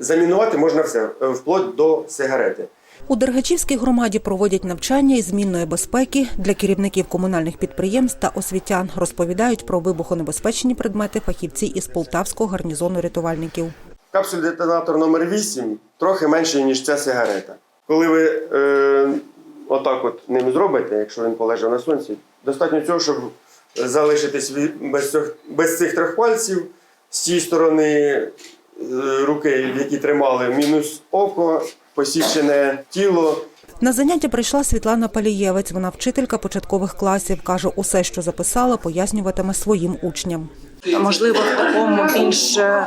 замінувати можна все, е, вплоть до сигарети. У Дергачівській громаді проводять навчання із змінної безпеки для керівників комунальних підприємств та освітян. Розповідають про вибухонебезпечні предмети фахівці із Полтавського гарнізону рятувальників. Капсуль детонатор номер 8 трохи менший, ніж ця сигарета. Коли ви е, отак от ним зробите, якщо він полежав на сонці, достатньо цього, щоб залишитись без, цих, без цих трьох пальців. З цієї сторони руки, які тримали, мінус око, посічене тіло. На заняття прийшла Світлана Палієвець. Вона вчителька початкових класів. Каже, усе, що записала, пояснюватиме своїм учням. можливо, в такому більш е,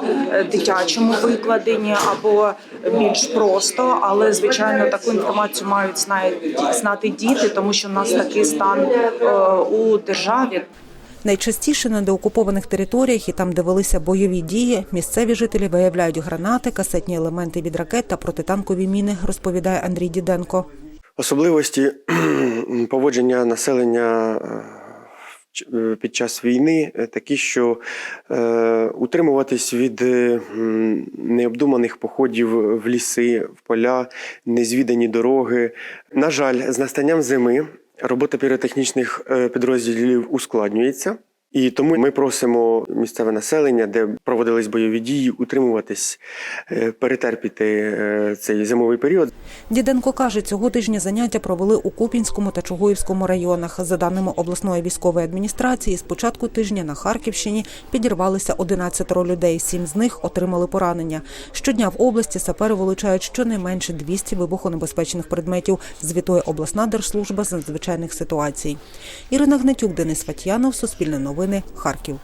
дитячому викладенні або більш просто, але звичайно таку інформацію мають знати, діти, тому що в нас такий стан е, у державі. Найчастіше на деокупованих територіях і там, де велися бойові дії, місцеві жителі виявляють гранати, касетні елементи від ракет та протитанкові міни, розповідає Андрій Діденко. Особливості поводження населення е, під час війни е, такі, що е, утримуватись від необдуманих походів в ліси, в поля, незвідані дороги. На жаль, з настанням зими робота піротехнічних е, підрозділів ускладнюється. І тому ми просимо місцеве населення, де проводились бойові дії, утримуватись, е, перетерпіти е, цей зимовий період. Діденко каже, цього тижня заняття провели у Купінському та Чугуївському районах. За даними обласної військової адміністрації, з початку тижня на Харківщині підірвалися 11 людей. Сім з них отримали поранення. Щодня в області сапери вилучають щонайменше 200 вибухонебезпечних предметів. Звітує обласна держслужба з надзвичайних ситуацій. Ірина Гнатюк, Денис Фатьянов, Суспільне новини, Харків.